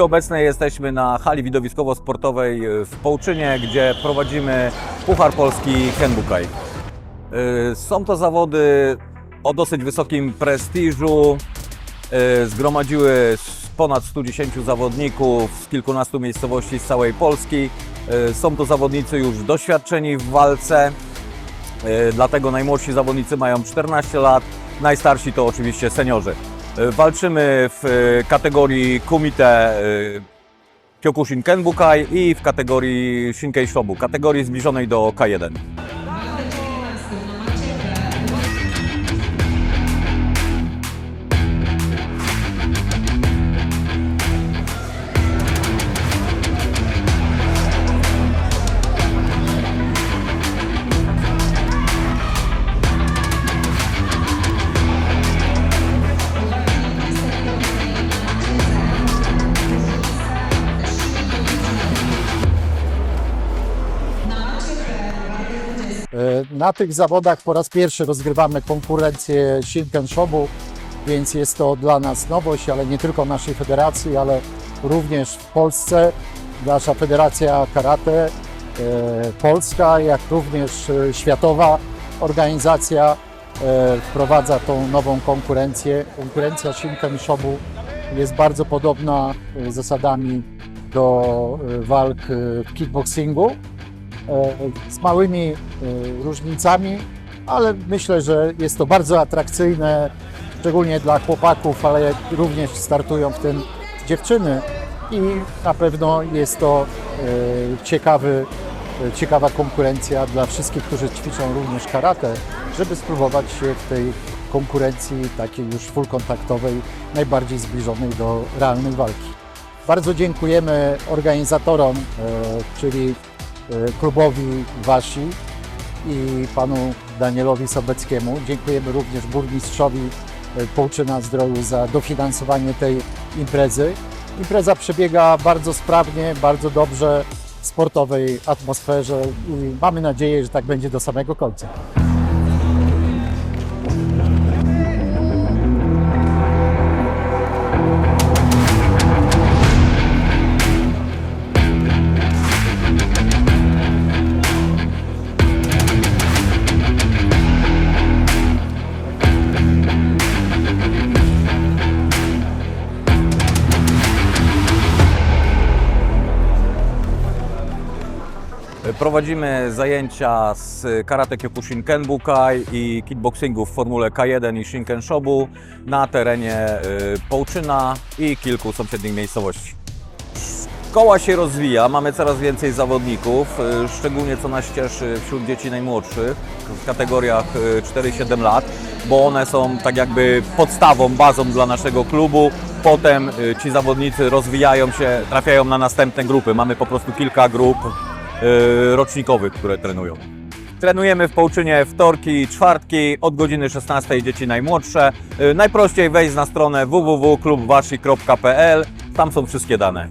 chwili obecnej jesteśmy na hali widowiskowo-sportowej w Połczynie, gdzie prowadzimy Puchar Polski Kenbukaj. Y, Są to zawody o dosyć wysokim prestiżu. Y, Zgromadziły ponad 110 zawodników z kilkunastu miejscowości z całej Polski. Y, Są to zawodnicy już doświadczeni w walce, dlatego najmłodsi zawodnicy mają 14 lat, najstarsi to oczywiście seniorzy. Y, Walczymy w y, kategorii kumite y, Kyokushin Kenbukai i w kategorii Shinkei Shobu, kategorii zbliżonej do K1. Na tych zawodach po raz pierwszy rozgrywamy konkurencję Shinken Shobu, więc jest to dla nas nowość, ale nie tylko naszej federacji, ale również w Polsce. Nasza Federacja Karate e, Polska, jak również e, światowa organizacja e, wprowadza tą nową konkurencję. Konkurencja Shinken Shobu jest bardzo podobna e, zasadami do e, walk w kickboxingu z małymi e, różnicami, ale myślę, że jest to bardzo atrakcyjne, szczególnie dla chłopaków, ale również startują w tym dziewczyny i na pewno jest to e, ciekawy, e, ciekawa konkurencja dla wszystkich, którzy ćwiczą również karate, żeby spróbować się w tej konkurencji takiej już full kontaktowej, najbardziej zbliżonej do realnej walki. Bardzo dziękujemy organizatorom, e, czyli e, klubowi Wasi i panu Danielowi Sobeckiemu. Dziękujemy również burmistrzowi e, Połczyna Zdroju za dofinansowanie tej imprezy. Impreza przebiega bardzo sprawnie, bardzo dobrze, w sportowej atmosferze i mamy nadzieję, że tak będzie do samego końca. Prowadzimy zajęcia z karate Kyokushin Kenbukai i kickboxingu w formule K1 i Shinken Shobu na terenie y, Połczyna i kilku sąsiednich miejscowości. Szkoła się rozwija, mamy coraz więcej zawodników, y, szczególnie co nas cieszy wśród dzieci najmłodszych w kategoriach y, 4-7 lat, bo one są tak jakby podstawą, bazą dla naszego klubu. Potem y, ci zawodnicy rozwijają się, trafiają na następne grupy. Mamy po prostu kilka grup y, Y, rocznikowych, które trenują. Trenujemy w Połczynie wtorki i czwartki od godziny 16 dzieci najmłodsze. Y, najprościej wejść na stronę www.klubwasi.pl, tam są wszystkie dane.